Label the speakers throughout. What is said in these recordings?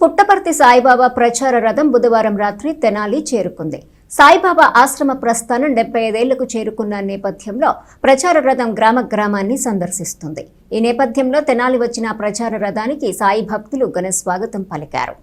Speaker 1: పుట్టపర్తి సాయిబాబా ప్రచార రథం బుధవారం రాత్రి తెనాలి చేరుకుంది. సాయిబాబా ఆశ్రమ ప్రస్థానం డెబ్బై ఐదేళ్ళకు చేరుకున్న నేపథ్యంలో ప్రచార రథం గ్రామ గ్రామాన్ని సందర్శిస్తుంది. ఈ నేపథ్యంలో తెనాలి వచ్చిన ప్రచార రథానికి సాయి భక్తులు ఘన స్వాగతం పలికారు.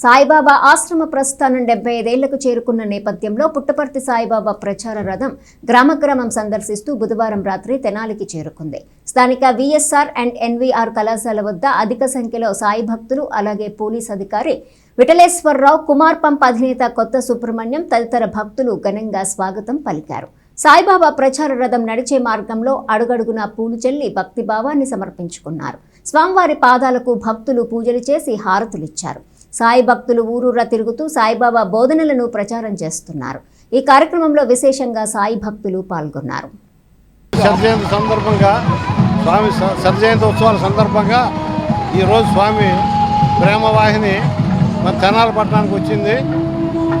Speaker 1: సాయిబాబా ఆశ్రమ ప్రస్థానం డెబ్బై ఐదేళ్ళకు చేరుకున్న నేపథ్యంలో పుట్టపర్తి సాయిబాబా ప్రచార రథం గ్రామ గ్రామం సందర్శిస్తూ బుధవారం రాత్రి తెనాలికి చేరుకుంది. స్థానిక విఎస్ఆర్ అండ్ ఎన్వీఆర్ కళాశాల వద్ద అధిక సంఖ్యలో సాయి భక్తులు అలాగే పోలీస్ అధికారి విఠలేశ్వరరావు కుమార్ పంప్ అధినేత కొత్త సుబ్రహ్మణ్యం తదితర భక్తులు ఘనంగా స్వాగతం పలికారు. సాయిబాబా ప్రచార రథం నడిచే మార్గంలో అడుగడుగునా పూలు చెల్లి భక్తి భావాన్ని సమర్పించుకున్నారు. స్వామివారి పాదాలకు భక్తులు పూజలు చేసి హారతులిచ్చారు. సాయి భక్తులు ఊరూరా తిరుగుతూ సాయిబాబా బోధనలను ప్రచారం చేస్తున్నారు. ఈ కార్యక్రమంలో విశేషంగా సాయి భక్తులు పాల్గొన్నారు.
Speaker 2: సందర్భంగా స్వామి స- సర్జయంతి ఉత్సవాల సందర్భంగా ఈరోజు స్వామి ప్రేమవాహిని మన తెనాల పట్టణానికి వచ్చింది.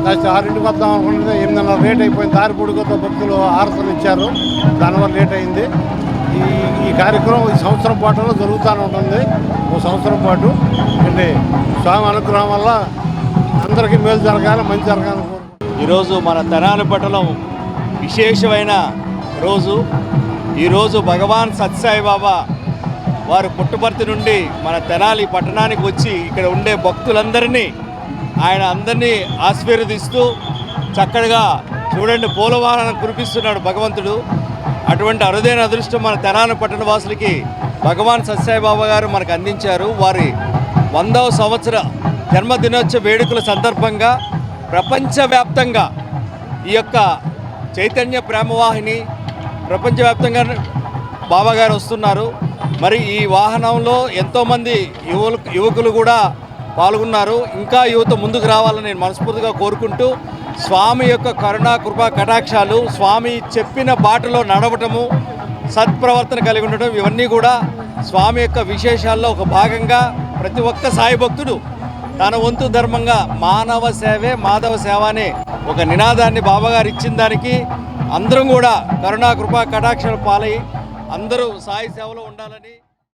Speaker 2: కాస్త ఆరింటికి వద్దాం అనుకుంటే ఎనిమిదిన్నర లేట్ అయిపోయింది. దారి పొడుగుతో భక్తులు ఆరతలు ఇచ్చారు. దానివల్ల లేట్ అయింది. ఈ ఈ కార్యక్రమం ఈ సంవత్సరం పాటలో జరుగుతూనే ఉంటుంది. ఓ సంవత్సరం పాటు. అంటే స్వామి అనుగ్రహం వల్ల అందరికీ మేలు జరగాలి మంచి జరగాలి
Speaker 3: ఈరోజు మన తెనాలి పట్టణం విశేషమైన రోజు. ఈరోజు భగవాన్ సత్యసాయి బాబా వారు పుట్టుపర్తి నుండి మన తెనాలి పట్టణానికి వచ్చి ఇక్కడ ఉండే భక్తులందరినీ ఆయన అందరినీ ఆశీర్వదిస్తూ చక్కగా చూడండి పూలవాహనం కురిపిస్తున్నాడు భగవంతుడు. అటువంటి అరుదైన అదృష్టం మన తెనాలి పట్టణ వాసులకి భగవాన్ సత్యసాయిబాబా గారు మనకు అందించారు. వారి వందవ సంవత్సర జన్మదినోత్సవ వేడుకల సందర్భంగా ప్రపంచవ్యాప్తంగా ఈ యొక్క చైతన్య ప్రేమవాహిని ప్రపంచవ్యాప్తంగా బాబాగారు వస్తున్నారు. మరి ఈ వాహనంలో ఎంతోమంది యువ యువకులు కూడా పాల్గొన్నారు. ఇంకా యువత ముందుకు రావాలని నేను మనస్ఫూర్తిగా కోరుకుంటూ స్వామి యొక్క కరుణా కృపా కటాక్షాలు స్వామి చెప్పిన బాటలో నడవటము సత్ప్రవర్తన కలిగి ఉండటం ఇవన్నీ కూడా స్వామి యొక్క విశేషాల్లో ఒక భాగంగా ప్రతి ఒక్క సాయి భక్తుడు తన వంతు ధర్మంగా మానవ సేవే మాధవ సేవ అనే ఒక నినాదాన్ని బాబాగారు ఇచ్చిన దానికి అందరం కూడా కరుణా కృపా కటాక్షాలు పాలై అందరూ సాయి సేవలో ఉండాలని